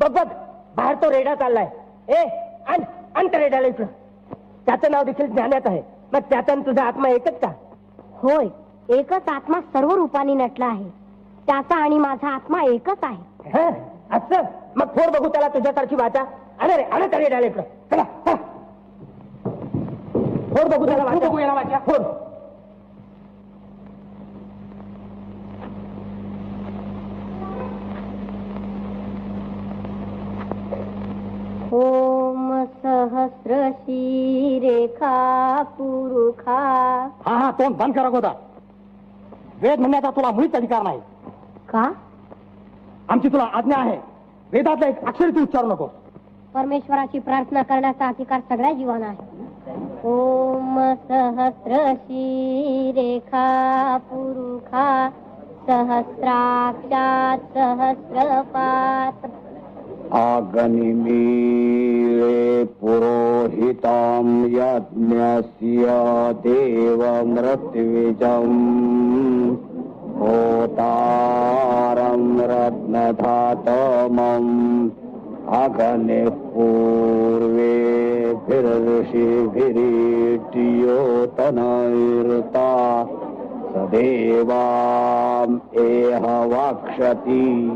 बघ बघ. बाहेर तो रेडा चाललाय. ए आण आण त्या रेड्याला इकडं. त्याचं नाव देखील ज्ञानात आहे. मग त्याचा आणि तुझा आत्मा एकच का? होय एकच आत्मा सर्व रूपाने नटला आहे. त्याचा आणि माझा आत्मा एकच आहे. हं? असं? मग फोड बघू त्याला तुझ्यासारखी वाचा. अरे रे अरे त्या रेड्याला इकडं. चला चला. फोड बघू त्याला वाचा. बघू याला वाचा. फोड ओम सहस्र रेखा पुरुखा। हा हा तोंड बंद करा गोदा. वेद म्हणण्याचा तुला मुळीच अधिकार नाही. का? आमची तुला आज्ञा आहे. वेदातला एक अक्षर तू उच्चारू नको परमेश्वराची प्रार्थना करण्याचा अधिकार सगळ्या जीवांना आहे. ओम सहस्र रेखा पुरुखा सहस्राक्षात सहस्रपात अग्निमीळे पुरोहितां यज्ञस्य देवमृत्विजम् होतारं रत्नधातमम्। अग्निः पूर्वेभिर्षिभिरीट्योतनैर्ता स देवाम् एह वाक्षति